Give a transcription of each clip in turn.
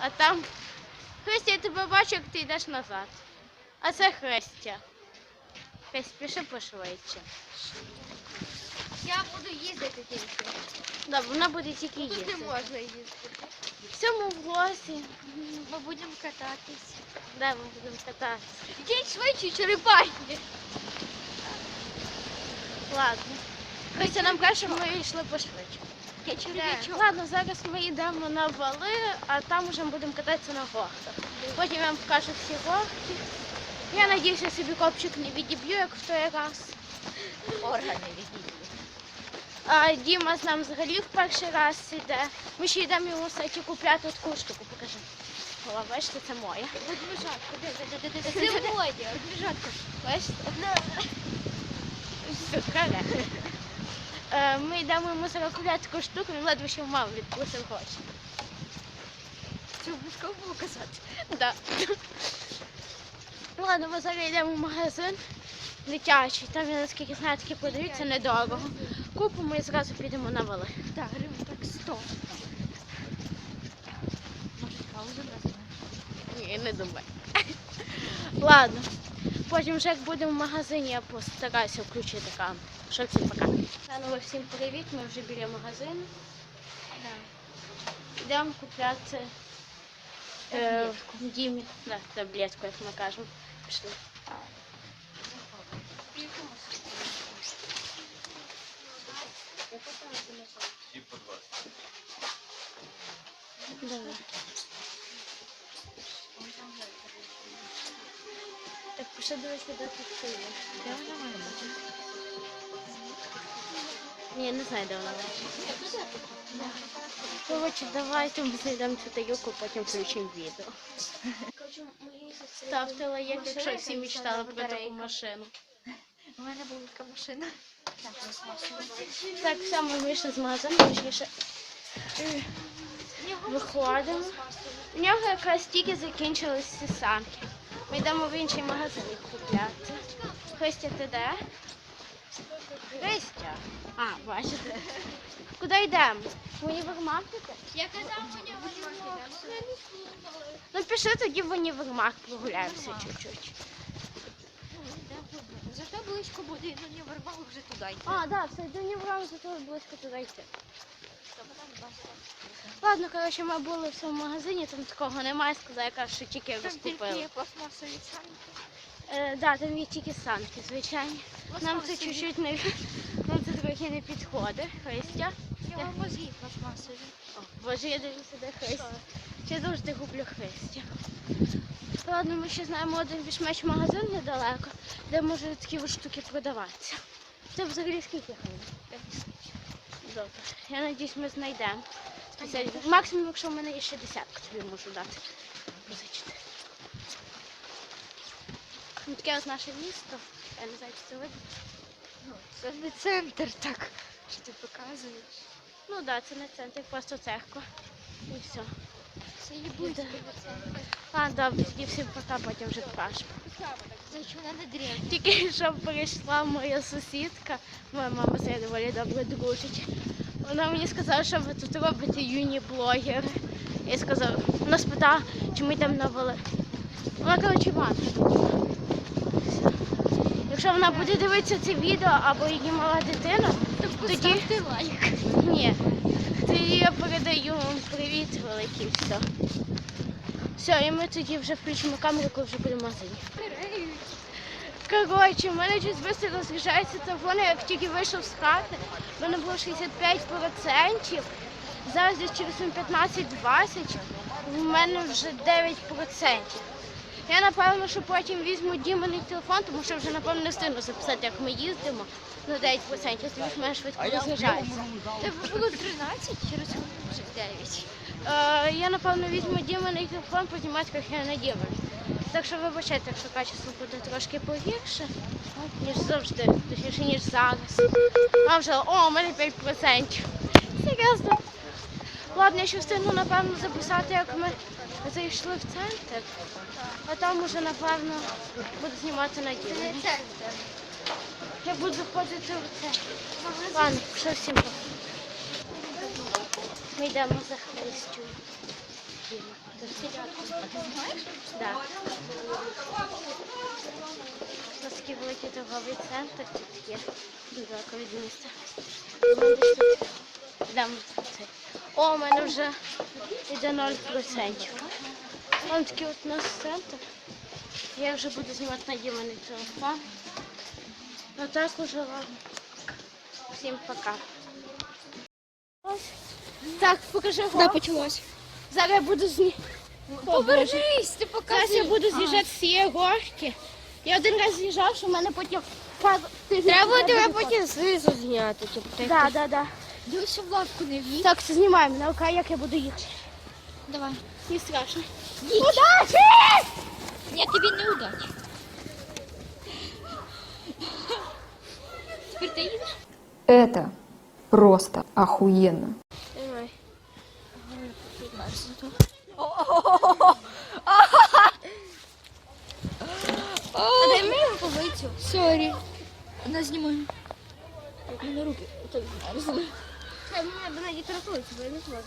А там Христя, я тебе бачу, як ти йдеш назад. А це Христя. Христя, піши пошвидше. Я буду їздити тільки. Да, вона буде тільки Тут не можна їздити. В цьому влозі. Ми будемо кататись. Да, ми будемо кататися. Йдіть швидше, черепахи. Ладно. Христя нам каже, щоб ми йшли пошвидше. Я червячок. Ладно, зараз ми йдемо на вали, а там вже будемо кататися на горках. Потім я вам покажу всі горки. Я надіюся, собі копчик не відіб'ю, як в той раз. Органи. А Діма з нами взагалі в перший раз іде. Ми ще йдемо йому кстати, купляти таку штуку, покажи. О, бачите, це моя. Ведмежатка, де, де, де? Це моє, ведмежатка. Бачите? Сука. Е, Ми йдемо йому зараз таку штуку, він ледве ще в маму відпустив гроші. Це обов'язково було казати. Да. Ну ладно, ми зараз йдемо в магазин дитячий. Там, я наскільки знаю, такі подаються недорого. Купимо і зразу підемо на вали. Так, гривень так 100. Може, паузу назвати? Ні, не думаю. Ладно. Потім вже як будемо в магазині, я постараюся включити камеру. Що всім пока. Заново всім привіт, ми вже біля магазину. Йдемо купляти е, в Дімі да, таблетку, як ми кажемо. Пішли. Давай. Так, пішли дивитися, де тут. Де вона має бути? Ні, не знаю, де вона. Коротше, давайте ми знайдемо цю тарілку, потім включимо відео. Ставте лайк, якщо всі мечтали про таку машину. У мене була така машина. Так, все, ми вийшли з магазину, точніше. Виходимо. У нього якраз тільки закінчилися санки. Ми йдемо в інший магазин купляти. Христя, ти де? Христя. А, бачите. Куди йдемо? В універмаркети? Я казав, у нього Ну пішли тоді в універмарк прогуляємося чуть-чуть. Зато близько буде, і не вирвало вже туди йти. А, так, все, до універмарку зато близько туди йти. Ладно, коротше, ми були в цьому магазині, там такого немає, сказала, яка що тільки Там тільки є пластмасові санки. Е, да, там є тільки санки, звичайні. Нам це чуть-чуть не нам це трохи не підходить. Христя. Нього мозги пластмасові. Боже, я дивлюся, де Христя. Ще завжди куплю Христя. Ладно, ми ще знаємо один більш-менш магазин недалеко, де можуть такі штуки продаватися. Це взагалі скільки гривень? Добре. Я надіюсь, ми знайдемо. Максимум, якщо в мене є ще десятку, тобі можу дати. Позичити. Ну, таке ось наше місто. Я не знаю, чи це видно. Ну, це не центр так, що ти показуєш. Ну так, да, це не центр, просто церква. І все. Це є до центру. А, добре, тоді всім пока, потім вже покажемо. Тільки що прийшла моя сусідка, моя мама з нею доволі добре дружить. Вона мені сказала, що ви тут робите юні блогери. Я сказала, вона спитала, чи ми йдемо на вали. Вона коротше Іван. Все. Якщо вона буде дивитися це відео або її мала дитина, тоді Поставте лайк. ні. Тоді я передаю вам привіт великий все. Все, і ми тоді вже включимо камеру, коли вже будемо в. Коротше, в мене щось швидко розряджається телефон, як тільки вийшов з хати, в мене було 65%, зараз десь через 15-20, в мене вже 9%. Я напевно, що потім візьму Діманий телефон, тому що вже напевно не встигну записати, як ми їздимо на 9%, тому що мене швидко розряджається. Тебе було 13, через 9. Е, я напевно візьму Діманий телефон, познімати, як я на Діманий. Так що вибачайте, якщо качество буде трошки погірше, ніж завжди, точніше, ніж зараз. А вже, о, у мене 5%. Серйозно. Ладно, я ще встигну, напевно, записати, як ми зайшли в центр. А там уже, напевно, буду знімати на центр. Я буду ходити в це. Ладно, що всім. Ми йдемо за Христю. Такий великий торговий центр, тут є далеко від міста. Ми десь тут це. О, у мене вже йде 0%. Вон такий от у нас центр. Я вже буду знімати на Діманий телефон. Ну так уже ладно. Всім пока. Так, покажи Да, город. почалось. Зараз я буду зні... Повернись, ти Зараз я буду з'їжджати з цієї горки. Я один раз з'їжджав, що в мене потім. Треба тебе потім знизу зняти. Типу, так. Так, так, так. Дивися в лавку не в'їдь. Так, це знімаємо. Наука, як я буду їхати. Давай. Не страшно. Удачі! Я тобі не удачі. Тепер ти їдеш? Это просто охуенно. Давай. А дай мені побити. Сорі. Вона знімає. У мене руки так змерзли. Це мене вона дітракується, бо я не зможу.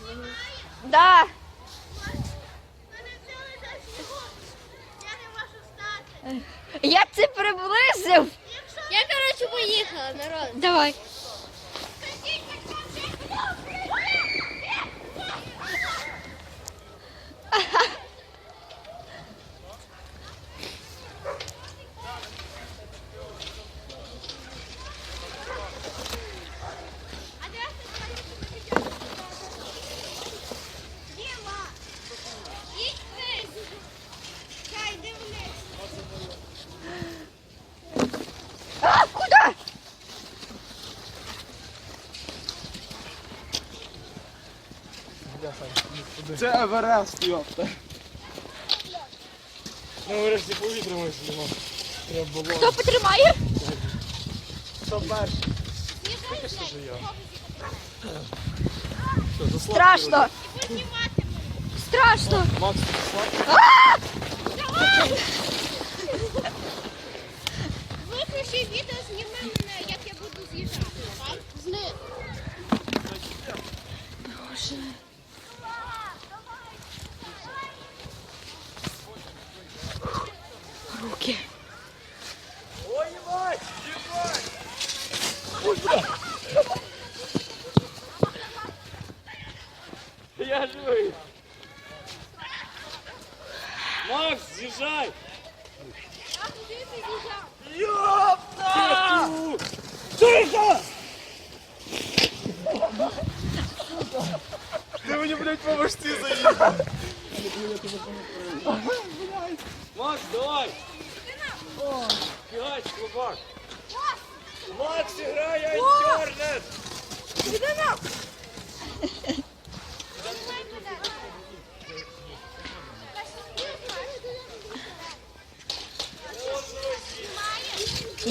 Да. Я це приблизив. Я, коротше, поїхала, народ. Давай. А, куда? Це Еверест, йопта. Ну, врешті повітря ми з'їмо. Треба було. Хто потримає? Хто перший? Поки що же я. Що, за сладкий Страшно. Страшно. Макс, ти? Виключи відео, зніми мене, як я буду з'їжджати. Зни... Руки. Ой, ебать! Ебать! Ой, бля! Я живий! Макс, Ёпта! Тихо! Ти мені, блядь, по башці заїхав! Макс, давай! Фигач, слабак! Макс, играй, я интернет!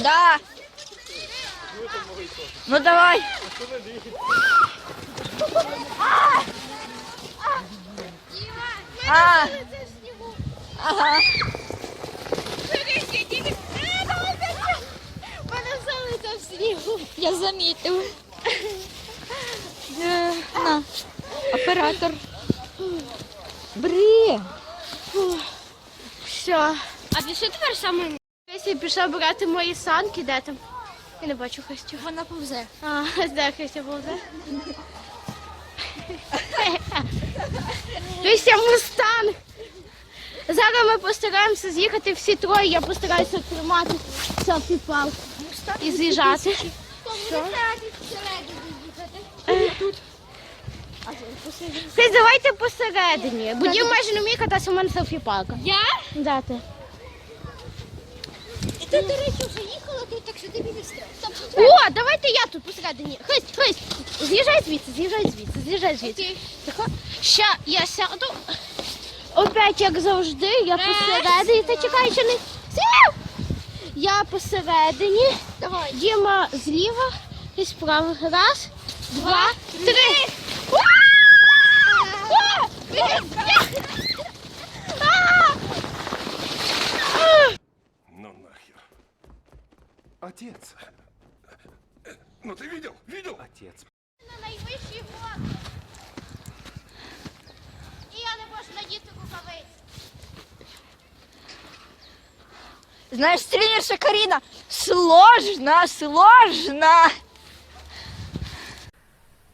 Да. Ну давай. А. Ага. Я замітив. Е, На. Оператор. Бри. Все. А що тепер саме? Христя пішла брати мої санки, де там? Я не бачу Христю. Вона повзе. А, де Христя повзе? Христя мустанг! Зараз ми постараємося з'їхати всі троє, я постараюся тримати селфі палку і з'їжджати. Що? Ти давайте посередині. Бо майже не вміє кататися, у мене селфі палка. Я? Да, ти. Ти, до речі, вже їхала тут, так що тобі не страшно. О, давайте я тут посередині. Хисть, хисть. З'їжджай звідси, з'їжджай звідси, з'їжджай звідси. Тихо. Ща я сяду. Опять, як завжди, я посередині. Та чекай, ще не. Сів! Я посередині. Давай. Діма зліва і справа. Раз, два, три. Уа! Уа! А! Отец. Ну ты видел? Видел? Отец. на найвищий город. І я не можу на надіти рукавиці. Знаешь, тренерша Карина, сложно, сложно.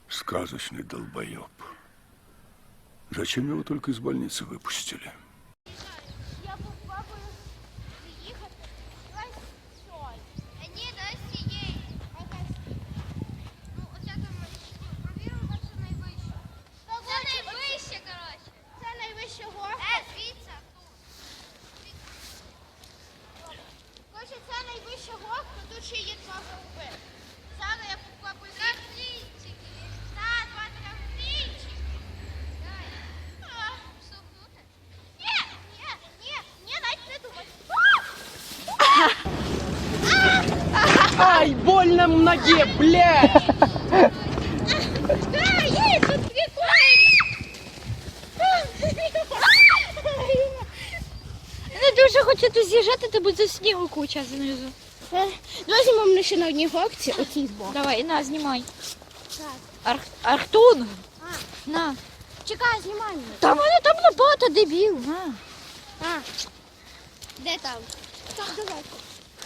Сказочный долбоеб. Зачем его только из больницы выпустили? Ай, больно в ноге, блядь! А, є, тут прикольно. Не дуже хочу тут з'їжджати, то буде снігу куча знизу. Давай знімемо ще на одній горці, оцій збоку. Давай, на, знімай. Арх... Архтун. А. На. Чекай, знімай мене. Там мене там набагато дебіл. На. А. Де там? Так, давай.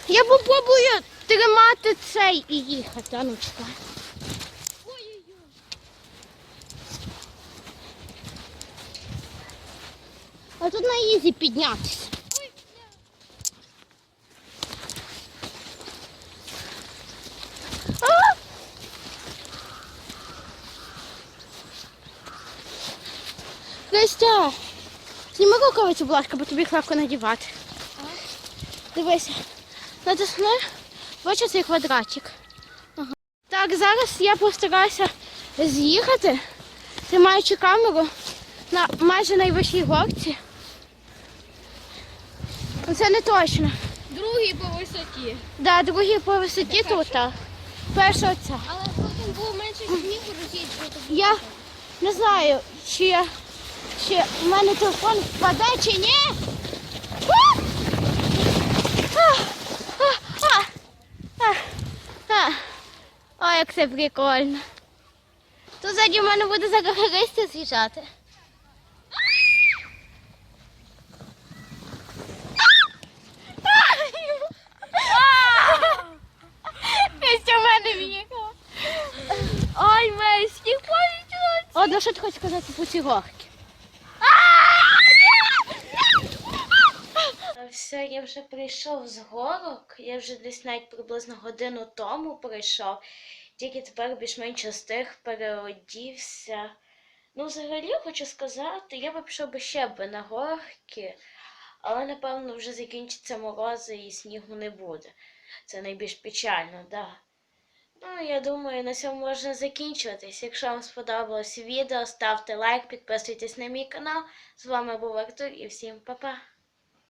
Я попробую тримати цей і їхати. А ну чекай. А тут на ізі піднятися. Настя, зніми рукавицю, будь ласка, бо тобі їх легко надівати. Дивися. Натисни. Бачиш цей квадратик. Ага. Так, зараз я постараюся з'їхати, тримаючи камеру на майже найвищій горці. Це не точно. Другий по висоті. Да, другий по висоті тут. а. Перша оця. Але потім було менше снігу розійти. Я не знаю, чи, чи в мене телефон впаде, чи ні. А! А! А! А! А! Ой, як це прикольно. Тут ззаді в мене буде зараз листя з'їжджати. В мене в'їхала. Ой, мій сніг повітря. О, ну що ти хочеш сказати по цій горки? Все, я вже прийшов з горок. Я вже десь навіть приблизно годину тому прийшов. Тільки тепер більш-менш встиг, переодівся. Ну, взагалі, хочу сказати, я би пішов би ще би на горки, але напевно вже закінчаться морози і снігу не буде. Це найбільш печально, так. Да. Ну, я думаю, на цьому можна закінчуватись. Якщо вам сподобалось відео, ставте лайк, підписуйтесь на мій канал. З вами був Артур і всім па-па!